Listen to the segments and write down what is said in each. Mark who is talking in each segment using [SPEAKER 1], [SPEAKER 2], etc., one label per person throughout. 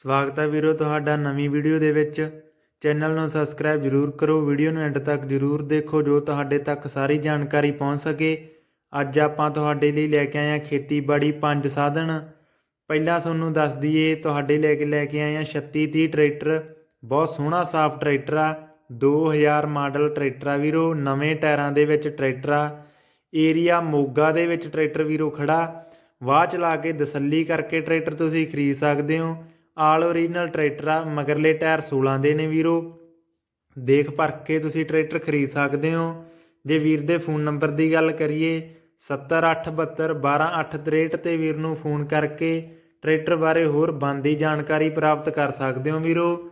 [SPEAKER 1] ਸਵਾਗਤ ਹੈ ਵੀਰੋ ਤੁਹਾਡਾ ਨਵੀਂ ਵੀਡੀਓ ਦੇ ਵਿੱਚ। ਚੈਨਲ ਨੂੰ ਸਬਸਕ੍ਰਾਈਬ ਜਰੂਰ ਕਰੋ, ਵੀਡੀਓ ਨੂੰ ਐਂਡ ਤੱਕ ਜਰੂਰ ਦੇਖੋ, ਜੋ ਤੁਹਾਡੇ ਤੱਕ ਸਾਰੀ ਜਾਣਕਾਰੀ ਪਹੁੰਚ ਸਕੇ। ਅੱਜ ਆਪਾਂ ਤੁਹਾਡੇ ਲਈ ਲੈ ਕੇ ਆਏ ਹਾਂ ਖੇਤੀਬਾੜੀ ਪੰਜ ਸਾਧਨ। ਪਹਿਲਾਂ ਤੁਹਾਨੂੰ ਦੱਸ ਦਈਏ, ਤੁਹਾਡੇ ਲੈ ਕੇ ਲੈ ਕੇ ਆਏ ਹਾਂ 3630 ਟਰੈਕਟਰ। ਬਹੁਤ ਸੋਹਣਾ ਸਾਫ਼ ਟਰੈਕਟਰ ਆ। 2000 ਮਾਡਲ ਟਰੈਕਟਰ ਆ ਵੀਰੋ, ਨਵੇਂ ਟਾਇਰਾਂ ਦੇ ਵਿੱਚ ਟਰੈਕਟਰ ਆ। ਏਰੀਆ ਮੋਗਾ ਦੇ ਵਿੱਚ ਟਰੈਕਟਰ ਵੀਰੋ ਖੜਾ। ਵਾਹ ਚਲਾ ਕੇ ਦਸੱਲੀ ਕਰਕੇ ਟਰੈਕਟਰ ਤੁਸੀਂ ਖਰੀਦ ਸਕਦੇ ਹੋ। ਆਲ ਓਰੀਜਨਲ ਟਰੈਕਟਰ ਆ, ਮਗਰਲੇ ਟਾਇਰ 16 ਦੇ ਨੇ ਵੀਰੋ। ਦੇਖ ਪਰਖ ਕੇ ਤੁਸੀਂ ਟਰੈਕਟਰ ਖਰੀਦ ਸਕਦੇ ਹੋ। ਜੇ ਵੀਰ ਦੇ ਫੋਨ ਨੰਬਰ ਦੀ ਗੱਲ ਕਰੀਏ 7872128863 ਤੇ ਵੀਰ ਨੂੰ ਫੋਨ ਕਰਕੇ ਟਰੈਕਟਰ ਬਾਰੇ ਹੋਰ ਬੰਦੀ ਜਾਣਕਾਰੀ ਪ੍ਰਾਪਤ ਕਰ ਸਕਦੇ ਹੋ ਵੀਰੋ।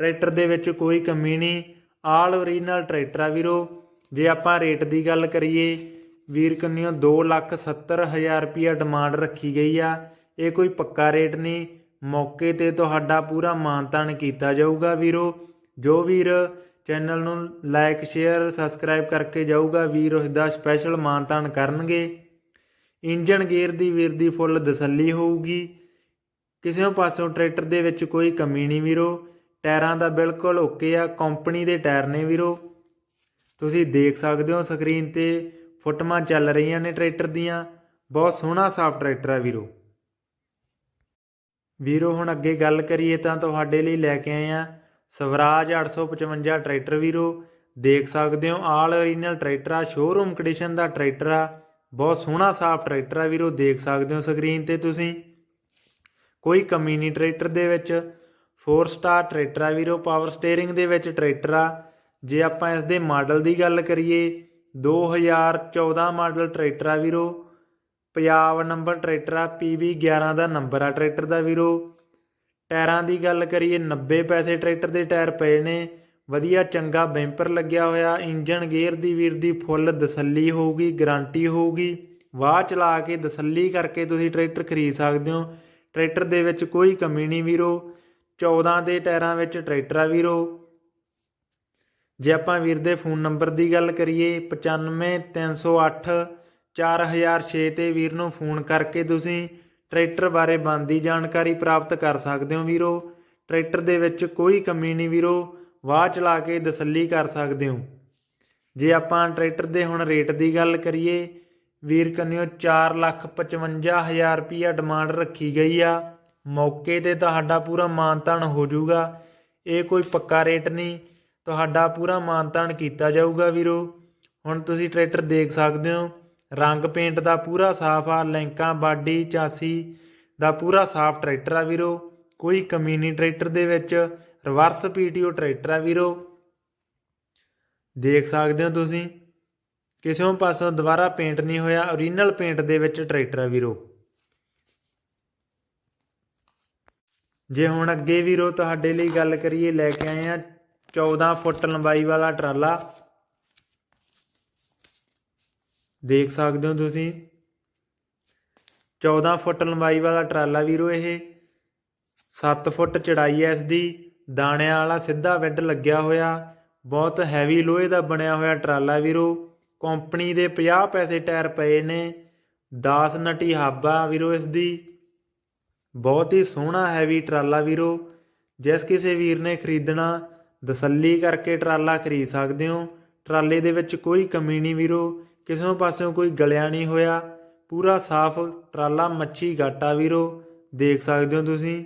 [SPEAKER 1] ਟਰੈਕਟਰ ਦੇ ਵਿੱਚ ਕੋਈ ਕਮੀ ਨਹੀਂ, ਆਲ ਓਰੀਜਨਲ ਟਰੈਕਟਰ ਆ ਵੀਰੋ। ਜੇ ਆਪਾਂ ਰੇਟ ਦੀ ਗੱਲ ਕਰੀਏ, ਵੀਰ ਕੰਨਿਓ 270000 ਰੁਪਿਆ ਡਿਮਾਂਡ ਰੱਖੀ ਗਈ ਆ। ਇਹ ਕੋਈ ਪੱਕਾ ਰੇਟ ਨਹੀਂ ਮੌਕੇ ਤੇ ਤੁਹਾਡਾ ਪੂਰਾ ਮਾਨਤਾਨ ਕੀਤਾ ਜਾਊਗਾ ਵੀਰੋ। ਜੋ ਵੀਰ ਚੈਨਲ ਨੂੰ ਲਾਈਕ ਸ਼ੇਅਰ ਸਬਸਕ੍ਰਾਈਬ ਕਰਕੇ ਜਾਊਗਾ, ਵੀਰ ਉਸ ਦਾ ਸਪੈਸ਼ਲ ਮਾਨਤਾਨ ਕਰਨਗੇ। ਇੰਜਨ ਗੇਅਰ ਦੀ ਵੀਰ ਦੀ ਫੁੱਲ ਤਸੱਲੀ ਹੋਊਗੀ। ਕਿਸੇ ਪਾਸੋਂ ਟਰੈਕਟਰ ਦੇ ਵਿੱਚ ਕੋਈ ਕਮੀ ਨਹੀਂ ਵੀਰੋ। ਟਾਇਰਾਂ ਦਾ ਬਿਲਕੁਲ ਓਕੇ ਆ ਕੰਪਨੀ ਦੇ ਟਾਇਰ ਨੇ ਵੀਰੋ। ਤੁਸੀਂ ਦੇਖ ਸਕਦੇ ਹੋ ਸਕਰੀਨ ਤੇ ਫੁੱਟਮਾਂ ਚੱਲ ਰਹੀਆਂ ਨੇ ਟਰੈਕਟਰ ਦੀਆਂ। ਬਹੁਤ ਸੋਹਣਾ ਸਾਫ਼ ਟਰੈਕਟਰ ਆ ਵੀਰੋ। ਵੀਰੋ, ਹੁਣ ਅੱਗੇ ਗੱਲ ਕਰੀਏ ਤਾਂ ਤੁਹਾਡੇ ਲਈ ਲੈ ਕੇ ਆਏ ਆ ਸਵਰਾਜ 855 ਟਰੈਕਟਰ ਵੀਰੋ। ਦੇਖ ਸਕਦੇ ਹੋ, ਆਲ ਓਰੀਜਨਲ ਟਰੈਕਟਰ ਆ ਸ਼ੋਰੂਮ ਕੰਡੀਸ਼ਨ ਦਾ ਟਰੈਕਟਰ ਆ। ਬਹੁਤ ਸੋਹਣਾ, ਸਾਫ਼ ਟਰੈਕਟਰ ਆ ਵੀਰੋ, ਦੇਖ ਸਕਦੇ ਹੋ ਸਕਰੀਨ ਤੇ ਤੁਸੀਂ। ਕੋਈ ਕਮੀ ਨਹੀਂ ਟਰੈਕਟਰ ਦੇ ਵਿੱਚ। 4 ਸਟਾਰ ਟਰੈਕਟਰ ਆ ਵੀਰੋ ਪਾਵਰ ਸਟੀਅਰਿੰਗ ਦੇ ਵਿੱਚ ਟਰੈਕਟਰ ਆ। ਜੇ ਆਪਾਂ ਇਸ ਦੇ ਮਾਡਲ ਦੀ ਗੱਲ ਕਰੀਏ 2014 ਮਾਡਲ ਟਰੈਕਟਰ ਆ ਵੀਰੋ। ਪੰਜਾਬ ਨੰਬਰ ਟਰੈਕਟਰ ਆ PB 11 ਦਾ ਨੰਬਰ ਆ ਟਰੈਕਟਰ ਦਾ ਵੀਰੋ। ਟਾਇਰਾਂ ਦੀ ਗੱਲ ਕਰੀਏ 90 ਪੈਸੇ ਟਰੈਕਟਰ ਦੇ ਟਾਇਰ ਪਏ ਨੇ। ਵਧੀਆ, ਚੰਗਾ ਬੈਂਪਰ ਲੱਗਿਆ ਹੋਇਆ ਇੰਜਨ ਗੇਅਰ ਦੀ ਵੀਰ ਦੀ ਫੁੱਲ ਤਸੱਲੀ ਹੋਊਗੀ, ਗਾਰੰਟੀ ਹੋਊਗੀ। ਵਾਹ ਚਲਾ ਕੇ ਤਸੱਲੀ ਕਰਕੇ ਤੁਸੀਂ ਟਰੈਕਟਰ ਖਰੀਦ ਸਕਦੇ ਹੋ। ਟਰੈਕਟਰ ਦੇ ਵਿੱਚ ਕੋਈ ਕਮੀ ਨਹੀਂ ਵੀਰੋ। 14 ਦੇ ਟਾਇਰਾਂ ਵਿੱਚ ਟਰੈਕਟਰ ਆ ਵੀਰੋ। ਜੇ ਆਪਾਂ ਵੀਰ ਦੇ ਫੋਨ ਨੰਬਰ ਦੀ ਗੱਲ ਕਰੀਏ 95308 4006 ਤੇ ਵੀਰ ਨੂੰ ਫੋਨ ਕਰਕੇ ਤੁਸੀਂ ਟਰੈਕਟਰ ਬਾਰੇ ਬੰਦੀ ਜਾਣਕਾਰੀ ਪ੍ਰਾਪਤ ਕਰ ਸਕਦੇ ਹੋ ਵੀਰੋ। ਟਰੈਕਟਰ ਦੇ ਵਿੱਚ ਕੋਈ ਕਮੀ ਨਹੀਂ ਵੀਰੋ। ਵਾਹ ਚਲਾ ਕੇ ਤਸੱਲੀ ਕਰ ਸਕਦੇ ਹੋ। ਜੇ ਆਪਾਂ ਟਰੈਕਟਰ ਦੇ ਹੁਣ ਰੇਟ ਦੀ ਗੱਲ ਕਰੀਏ, ਵੀਰ ਕੰਨਿਓ 455000 ਰੁਪਿਆ ਡਿਮਾਂਡ ਰੱਖੀ ਗਈ ਆ। ਮੌਕੇ ਤੇ ਤੁਹਾਡਾ ਪੂਰਾ ਮਾਨਤਾਨ ਹੋ ਜਾਊਗਾ। ਇਹ ਕੋਈ ਪੱਕਾ ਰੇਟ ਨਹੀਂ। ਤੁਹਾਡਾ ਪੂਰਾ ਮਾਨਤਾਨ ਕੀਤਾ ਜਾਊਗਾ ਵੀਰੋ। ਹੁਣ ਤੁਸੀਂ ਟਰੈਕਟਰ ਦੇਖ ਸਕਦੇ ਹੋ। ਰੰਗ ਪੇਂਟ ਦਾ ਪੂਰਾ ਸਾਫ਼ ਆ, ਲੈਂਕਾਂ, ਬਾਡੀ ਚਾਸੀ ਦਾ ਪੂਰਾ ਸਾਫ਼ ਟਰੈਕਟਰ ਆ ਵੀਰੋ। ਕੋਈ ਕਮੀ ਨਹੀਂ ਟਰੈਕਟਰ ਦੇ ਵਿੱਚ, ਰਿਵਰਸ ਪੀਟੀਓ ਟਰੈਕਟਰ ਆ ਵੀਰੋ। ਦੇਖ ਸਕਦੇ ਹੋ ਤੁਸੀਂ, ਕਿਸੇ ਪਾਸੋਂ ਦੁਬਾਰਾ ਪੇਂਟ ਨਹੀਂ ਹੋਇਆ ਓਰੀਜਨਲ ਪੇਂਟ ਦੇ ਵਿੱਚ ਟਰੈਕਟਰ ਆ ਵੀਰੋ। ਜੇ ਹੁਣ ਅੱਗੇ ਵੀਰੋ ਤੁਹਾਡੇ ਲਈ ਗੱਲ ਕਰੀਏ, ਲੈ ਕੇ ਆਏ ਆ 14 ਫੁੱਟ ਲੰਬਾਈ ਵਾਲਾ ਟਰਾਲਾ। ਦੇਖ ਸਕਦੇ ਹੋ ਤੁਸੀਂ। 14 ਫੁੱਟ ਲੰਬਾਈ ਵਾਲਾ ਟਰਾਲਾ ਵੀਰੋ ਇਹ। 7 ਫੁੱਟ ਚੜਾਈ ਹੈ ਇਸ ਦੀ। ਦਾਣਿਆਂ ਵਾਲਾ ਸਿੱਧਾ ਬੈੱਡ ਲੱਗਿਆ ਹੋਇਆ। ਬਹੁਤ ਹੈਵੀ ਲੋਹੇ ਦਾ ਬਣਿਆ ਹੋਇਆ ਟਰਾਲਾ ਵੀਰੋ। ਕੰਪਨੀ ਦੇ 50 ਪੈਸੇ ਟਾਇਰ ਪਏ ਨੇ। 10 ਨਟੀ ਹਾਬਾ ਵੀਰੋ ਇਸ ਦੀ। ਬਹੁਤ ਹੀ ਸੋਹਣਾ ਹੈਵੀ ਟਰਾਲਾ ਵੀਰੋ। ਜਿਸ ਕਿਸੇ ਵੀਰ ਨੇ ਖਰੀਦਣਾ, ਤਸੱਲੀ ਕਰਕੇ ਟਰਾਲਾ ਖਰੀਦ ਸਕਦੇ ਹੋ। ਟਰਾਲੇ ਦੇ ਵਿੱਚ ਕੋਈ ਕਮੀ ਨਹੀਂ ਵੀਰੋ। ਕਿਸੇ ਪਾਸਿਓਂ ਕੋਈ ਗਲਿਆ ਨਹੀਂ ਹੋਇਆ। ਪੂਰਾ ਸਾਫ਼ ਟਰਾਲਾ ਮੱਛੀ ਗਾਟਾ ਵੀਰੋ, ਦੇਖ ਸਕਦੇ ਹੋ ਤੁਸੀਂ।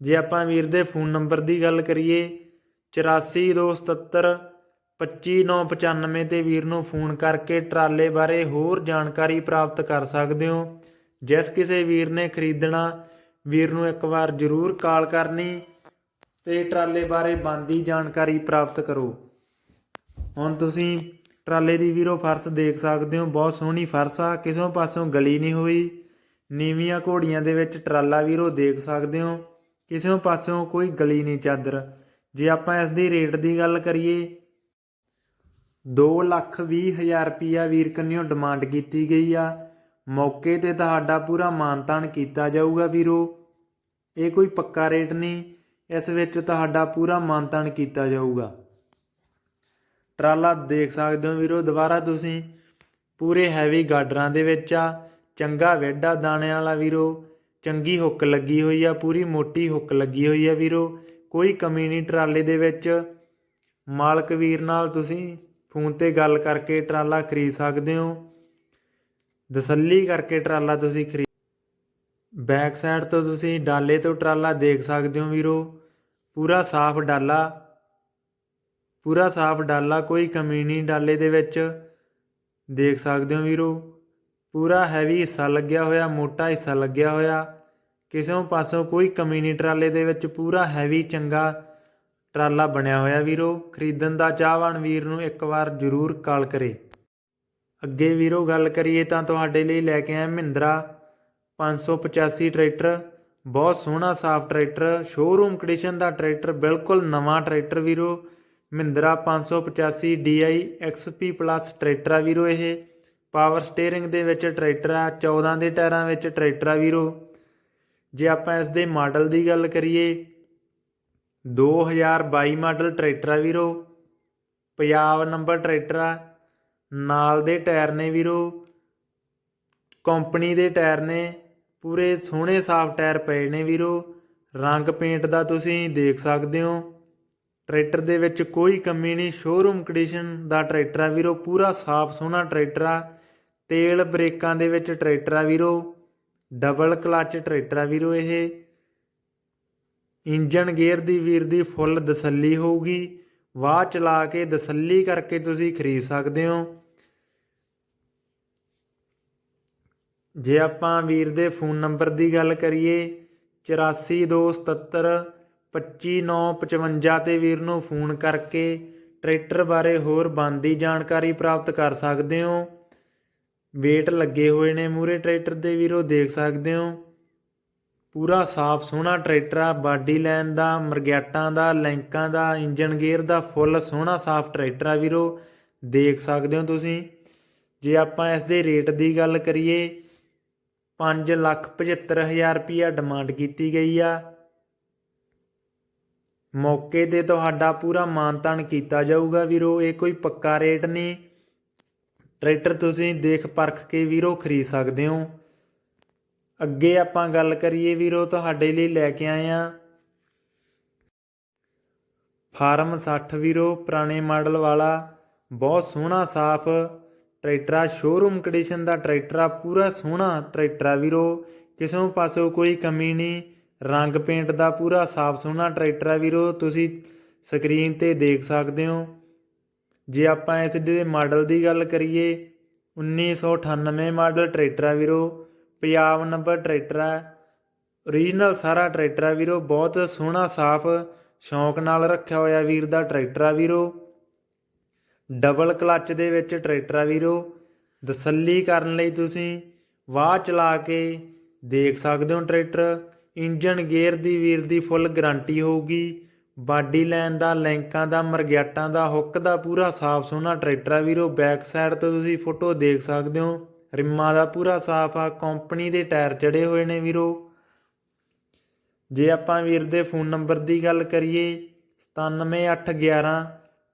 [SPEAKER 1] ਜੇ ਆਪਾਂ ਵੀਰ ਦੇ ਫੋਨ ਨੰਬਰ ਦੀ ਗੱਲ ਕਰੀਏ 8427 25995 ਤੇ ਵੀਰ ਨੂੰ ਫੋਨ ਕਰਕੇ ਟਰਾਲੇ ਬਾਰੇ ਹੋਰ ਜਾਣਕਾਰੀ ਪ੍ਰਾਪਤ ਕਰ ਸਕਦੇ ਹੋ। ਜਿਸ ਕਿਸੇ ਵੀਰ ਨੇ ਖਰੀਦਣਾ, ਵੀਰ ਨੂੰ ਇੱਕ ਵਾਰ ਜ਼ਰੂਰ ਕਾਲ ਕਰਨੀ ਤੇ ਟਰਾਲੇ ਬਾਰੇ ਬੰਦੀ ਜਾਣਕਾਰੀ ਪ੍ਰਾਪਤ ਕਰੋ। ਹੁਣ ਤੁਸੀਂ ਟਰਾਲੇ ਦੀ ਵੀਰੋ ਫਰਸ਼ ਦੇਖ ਸਕਦੇ ਹੋ, ਬਹੁਤ ਸੋਹਣੀ ਫਰਸ਼ ਆ, ਕਿਸੇ ਪਾਸੋਂ ਗਲੀ ਨਹੀਂ ਹੋਈ। ਨੀਵੀਆਂ ਘੋੜੀਆਂ ਦੇ ਵਿੱਚ ਟਰਾਲਾ ਵੀਰੋ ਦੇਖ ਸਕਦੇ ਹੋ, ਕਿਸੇ ਪਾਸੋਂ ਕੋਈ ਗਲੀ ਨਹੀਂ ਚਾਦਰ। ਜੇ ਆਪਾਂ ਇਸ ਦੀ ਰੇਟ ਦੀ ਗੱਲ ਕਰੀਏ 2 ਲੱਖ 20 ਹਜ਼ਾਰ ਰੁਪਿਆ ਵੀਰ ਕੰਨਿਓ ਡਿਮਾਂਡ ਕੀਤੀ ਗਈ ਆ। ਮੌਕੇ ਤੇ ਤੁਹਾਡਾ ਪੂਰਾ ਮਾਨਤਾਨ ਕੀਤਾ ਜਾਊਗਾ ਵੀਰੋ। ਇਹ ਕੋਈ ਪੱਕਾ ਰੇਟ ਨਹੀਂ, ਇਸ ਵਿੱਚ ਤੁਹਾਡਾ ਪੂਰਾ ਮਾਨਤਾਨ ਕੀਤਾ ਜਾਊਗਾ। ਟਰਾਲਾ ਦੇਖ ਸਕਦੇ ਹੋ ਵੀਰੋ, ਦੁਬਾਰਾ ਤੁਸੀਂ। ਪੂਰੇ ਹੈਵੀ ਗਾਡਰਾਂ ਦੇ ਵਿੱਚ ਆ। ਚੰਗਾ ਵੈਡਾ ਦਾਣਿਆਂ ਵਾਲਾ ਵੀਰੋ। ਚੰਗੀ ਹੁੱਕ ਲੱਗੀ ਹੋਈ ਆ, ਪੂਰੀ ਮੋਟੀ ਹੁੱਕ ਲੱਗੀ ਹੋਈ ਆ ਵੀਰੋ। ਕੋਈ ਕਮੀ ਨਹੀਂ ਟਰਾਲੇ ਦੇ ਵਿੱਚ। ਮਾਲਕ ਵੀਰ ਨਾਲ ਤੁਸੀਂ ਫੋਨ ਤੇ ਗੱਲ ਕਰਕੇ ਟਰਾਲਾ ਖਰੀਦ ਸਕਦੇ ਹੋ। ਤਸੱਲੀ ਕਰਕੇ ਟਰਾਲਾ ਤੁਸੀਂ ਖਰੀਦ ਬੈਕ ਸਾਈਡ ਤੋਂ ਤੁਸੀਂ ਡਾਲੇ ਤੋਂ ਟਰਾਲਾ ਦੇਖ ਸਕਦੇ ਹੋ ਵੀਰੋ। ਪੂਰਾ ਸਾਫ਼ ਡਾਲਾ। ਪੂਰਾ ਸਾਫ਼ ਡਾਲਾ, ਕੋਈ ਕਮੀ ਨਹੀਂ ਡਾਲੇ ਦੇ ਵਿੱਚ। ਦੇਖ ਸਕਦੇ ਹੋ ਵੀਰੋ, ਪੂਰਾ ਹੈਵੀ ਹਿੱਸਾ ਲੱਗਿਆ ਹੋਇਆ, ਮੋਟਾ ਹਿੱਸਾ ਲੱਗਿਆ ਹੋਇਆ। ਕਿਸੇ ਪਾਸੋਂ ਕੋਈ ਕਮੀ ਨਹੀਂ ਟਰਾਲੇ ਦੇ ਵਿੱਚ, ਪੂਰਾ ਹੈਵੀ ਚੰਗਾ ਟਰਾਲਾ ਬਣਿਆ ਹੋਇਆ ਵੀਰੋ। ਖਰੀਦਣ ਦਾ ਚਾਹਵਾਨ ਵੀਰ ਨੂੰ ਇੱਕ ਵਾਰ ਜ਼ਰੂਰ ਕਾਲ ਕਰੇ। ਅੱਗੇ ਵੀਰੋ ਗੱਲ ਕਰੀਏ ਤਾਂ ਤੁਹਾਡੇ ਲਈ ਲੈ ਕੇ ਆਏ ਮਹਿੰਦਰਾ 585 ਟਰੈਕਟਰ। ਬਹੁਤ ਸੋਹਣਾ ਸਾਫ਼ ਟਰੈਕਟਰ ਸ਼ੋਰੂਮ ਕੰਡੀਸ਼ਨ ਦਾ ਟਰੈਕਟਰ, ਬਿਲਕੁਲ ਨਵਾਂ ਟਰੈਕਟਰ ਵੀਰੋ। Mahindra 585 DI XP plus tractor ਆ ਵੀਰੋ ਇਹ। ਪਾਵਰ ਸਟੀਅਰਿੰਗ ਦੇ ਵਿੱਚ ਟਰੈਕਟਰ ਆ 14 ਦੇ ਟਾਇਰਾਂ ਵਿੱਚ ਟਰੈਕਟਰ ਆ ਵੀਰੋ। ਜੇ ਆਪਾਂ ਇਸ ਦੇ ਮਾਡਲ ਦੀ ਗੱਲ ਕਰੀਏ 2022 ਮਾਡਲ ਟਰੈਕਟਰ ਆ ਵੀਰੋ। ਪੰਜਾਬ ਨੰਬਰ ਟਰੈਕਟਰ ਆ ਨਾਲ ਦੇ ਟਾਇਰ ਨੇ ਵੀਰੋ। ਕੰਪਨੀ ਦੇ ਟਾਇਰ ਨੇ ਪੂਰੇ ਸੋਹਣੇ ਸਾਫ਼ ਟਾਇਰ ਪਏ ਨੇ ਵੀਰੋ। ਰੰਗ ਪੇਂਟ ਦਾ ਤੁਸੀਂ ਦੇਖ ਸਕਦੇ ਹੋ। ਟਰੈਕਟਰ ਦੇ ਵਿੱਚ ਕੋਈ ਕਮੀ ਨਹੀਂ ਸ਼ੋਰੂਮ ਕੰਡੀਸ਼ਨ ਦਾ ਟਰੈਕਟਰ ਆ ਵੀਰੋ, ਪੂਰਾ ਸਾਫ਼ ਸੋਹਣਾ ਟਰੈਕਟਰ ਆ, ਤੇਲ ਬ੍ਰੇਕਾਂ ਦੇ ਵਿੱਚ ਟਰੈਕਟਰ ਆ ਵੀਰੋ ਡਬਲ ਕਲਚ ਟਰੈਕਟਰ ਆ ਵੀਰੋ ਇਹ। ਇੰਜਨ ਗੇਅਰ ਦੀ ਵੀਰ ਦੀ ਫੁੱਲ ਤਸੱਲੀ ਹੋਊਗੀ, ਵਾਹ ਚਲਾ ਕੇ ਤਸੱਲੀ ਕਰਕੇ ਤੁਸੀਂ ਖਰੀਦ ਸਕਦੇ ਹੋ। ਜੇ ਆਪਾਂ ਵੀਰ ਦੇ ਫੋਨ ਨੰਬਰ ਦੀ ਗੱਲ ਕਰੀਏ 8427 25955 ਤੇ ਵੀਰ ਨੂੰ ਫੋਨ ਕਰਕੇ ਟਰੈਕਟਰ ਬਾਰੇ ਹੋਰ ਬਣਦੀ ਜਾਣਕਾਰੀ ਪ੍ਰਾਪਤ ਕਰ ਸਕਦੇ ਹੋ। ਵੇਟ ਲੱਗੇ ਹੋਏ ਨੇ ਮੂਰੇ ਟਰੈਕਟਰ ਦੇ ਵੀਰੋ, ਦੇਖ ਸਕਦੇ ਹੋ। ਪੂਰਾ ਸਾਫ਼ ਸੋਹਣਾ ਟਰੈਕਟਰ ਆ, ਬਾਡੀ ਲਾਈਨ ਦਾ, ਮਰਗੈਟਾਂ ਦਾ, ਲੈਂਕਾਂ ਦਾ ਇੰਜਨ ਗੇਅਰ ਦਾ, ਫੁੱਲ ਸੋਹਣਾ ਸਾਫ਼ ਟਰੈਕਟਰ ਆ ਵੀਰੋ, ਦੇਖ ਸਕਦੇ ਹੋ ਤੁਸੀਂ। ਜੇ ਆਪਾਂ ਇਸ ਦੇ ਰੇਟ ਦੀ ਗੱਲ ਕਰੀਏ 575000 ਰੁਪਿਆ ਡਿਮਾਂਡ ਕੀਤੀ ਗਈ ਆ। ਮੌਕੇ ਤੇ ਤੁਹਾਡਾ ਪੂਰਾ ਮਾਨਤਾਨ ਕੀਤਾ ਜਾਊਗਾ ਵੀਰੋ, ਇਹ ਕੋਈ ਪੱਕਾ ਰੇਟ ਨਹੀਂ। ਟਰੈਕਟਰ ਤੁਸੀਂ ਦੇਖ ਪਰਖ ਕੇ ਵੀਰੋ ਖਰੀਦ ਸਕਦੇ ਹੋ। ਅੱਗੇ ਆਪਾਂ ਗੱਲ ਕਰੀਏ ਵੀਰੋ, ਤੁਹਾਡੇ ਲਈ ਲੈ ਕੇ ਆਏ ਆ ਫਾਰਮ 60 ਵੀਰੋ, ਪੁਰਾਣੇ ਮਾਡਲ ਵਾਲਾ, ਬਹੁਤ ਸੋਹਣਾ, ਸਾਫ਼ ਟਰੈਕਟਰ ਆ ਸ਼ੋਰੂਮ ਕੰਡੀਸ਼ਨ ਦਾ ਟਰੈਕਟਰ ਆ, ਪੂਰਾ ਸੋਹਣਾ ਟਰੈਕਟਰ ਆ ਵੀਰੋ। ਕਿਸੇ ਪਾਸੋਂ ਕੋਈ ਕਮੀ ਨਹੀਂ। ਰੰਗ ਪੇਂਟ ਦਾ ਪੂਰਾ ਸਾਫ਼ ਸੋਹਣਾ ਟਰੈਕਟਰ ਆ ਵੀਰੋ, ਤੁਸੀਂ ਸਕਰੀਨ ਤੇ ਦੇਖ ਸਕਦੇ ਹੋ। ਜੇ ਆਪਾਂ ਇਸ ਦੇ ਮਾਡਲ ਦੀ ਗੱਲ ਕਰੀਏ 1998 ਮਾਡਲ ਟਰੈਕਟਰ ਆ ਵੀਰੋ ਪੰਜਾਬ ਨੰਬਰ ਟਰੈਕਟਰ ਆ। ਓਰੀਜਨਲ ਸਾਰਾ ਟਰੈਕਟਰ ਆ ਵੀਰੋ, ਬਹੁਤ ਸੋਹਣਾ, ਸਾਫ਼, ਸ਼ੌਂਕ ਨਾਲ ਰੱਖਿਆ ਹੋਇਆ ਵੀਰ ਦਾ ਟਰੈਕਟਰ ਆ ਵੀਰੋ। ਡਬਲ ਕਲੱਚ ਦੇ ਵਿੱਚ ਟਰੈਕਟਰ ਆ ਵੀਰੋ। ਤਸੱਲੀ ਕਰਨ ਲਈ ਤੁਸੀਂ ਵਾਹ ਚਲਾ ਕੇ ਦੇਖ ਸਕਦੇ ਹੋ ਟਰੈਕਟਰ। ਇੰਜਨ ਗੇਅਰ ਦੀ ਵੀਰ ਦੀ ਫੁੱਲ ਗਾਰੰਟੀ ਹੋਊਗੀ। ਬਾਡੀ ਲਾਈਨ ਦਾ, ਲੈਂਕਾਂ ਦਾ ਮਰਗਿਆਟਾਂ ਦਾ, ਹੁੱਕ ਦਾ ਪੂਰਾ ਸਾਫ਼ ਸੋਹਣਾ ਟਰੈਕਟਰ ਆ ਵੀਰੋ, ਬੈਕ ਸਾਈਡ ਤੋਂ ਤੁਸੀਂ ਫੋਟੋ ਦੇਖ ਸਕਦੇ ਹੋ। ਰਿੰਮਾਂ ਦਾ ਪੂਰਾ ਸਾਫ਼ ਆ, ਕੰਪਨੀ ਦੇ ਟਾਇਰ ਚੜੇ ਹੋਏ ਨੇ ਵੀਰੋ। ਜੇ ਆਪਾਂ ਵੀਰ ਦੇ ਫੋਨ ਨੰਬਰ ਦੀ ਗੱਲ ਕਰੀਏ 97811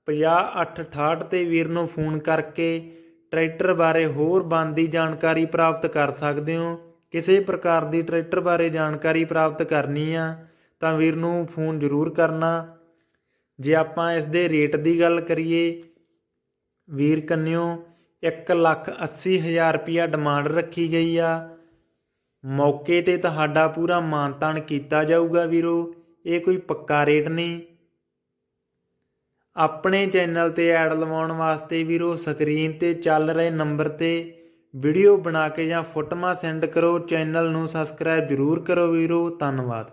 [SPEAKER 1] 50868 ਤੇ ਵੀਰ ਨੂੰ ਫੋਨ ਕਰਕੇ ਟਰੈਕਟਰ ਬਾਰੇ ਹੋਰ ਬੰਦੀ ਜਾਣਕਾਰੀ ਪ੍ਰਾਪਤ ਕਰ ਸਕਦੇ ਹੋ। ਕਿਸੇ ਪ੍ਰਕਾਰ ਦੀ ਟਰੈਕਟਰ ਬਾਰੇ ਜਾਣਕਾਰੀ ਪ੍ਰਾਪਤ ਕਰਨੀ ਆ, ਤਾਂ ਵੀਰ ਨੂੰ ਫੋਨ ਜ਼ਰੂਰ ਕਰਨਾ। ਜੇ ਆਪਾਂ ਇਸ ਦੇ ਰੇਟ ਦੀ ਗੱਲ ਕਰੀਏ, ਵੀਰ ਕੰਨਿਓ 1 ਲੱਖ 80 ਹਜ਼ਾਰ ਰੁਪਿਆ ਡਿਮਾਂਡ ਰੱਖੀ ਗਈ ਆ। ਮੌਕੇ ਤੇ ਤੁਹਾਡਾ ਪੂਰਾ ਮਾਨਤਾਨ ਕੀਤਾ ਜਾਊਗਾ ਵੀਰੋ, ਇਹ ਕੋਈ ਪੱਕਾ ਰੇਟ ਨਹੀਂ। ਆਪਣੇ ਚੈਨਲ ਤੇ ਐਡ ਲਵਾਉਣ ਵਾਸਤੇ ਵੀਰੋ ਸਕਰੀਨ ਤੇ ਚੱਲ ਰਹੇ ਨੰਬਰ ਤੇ ਵੀਡੀਓ ਬਣਾ ਕੇ ਜਾਂ ਫੋਟੋਆਂ ਸੈਂਡ ਕਰੋ ਚੈਨਲ ਨੂੰ ਸਬਸਕ੍ਰਾਈਬ ਜ਼ਰੂਰ ਕਰੋ ਵੀਰੋ ਧੰਨਵਾਦ।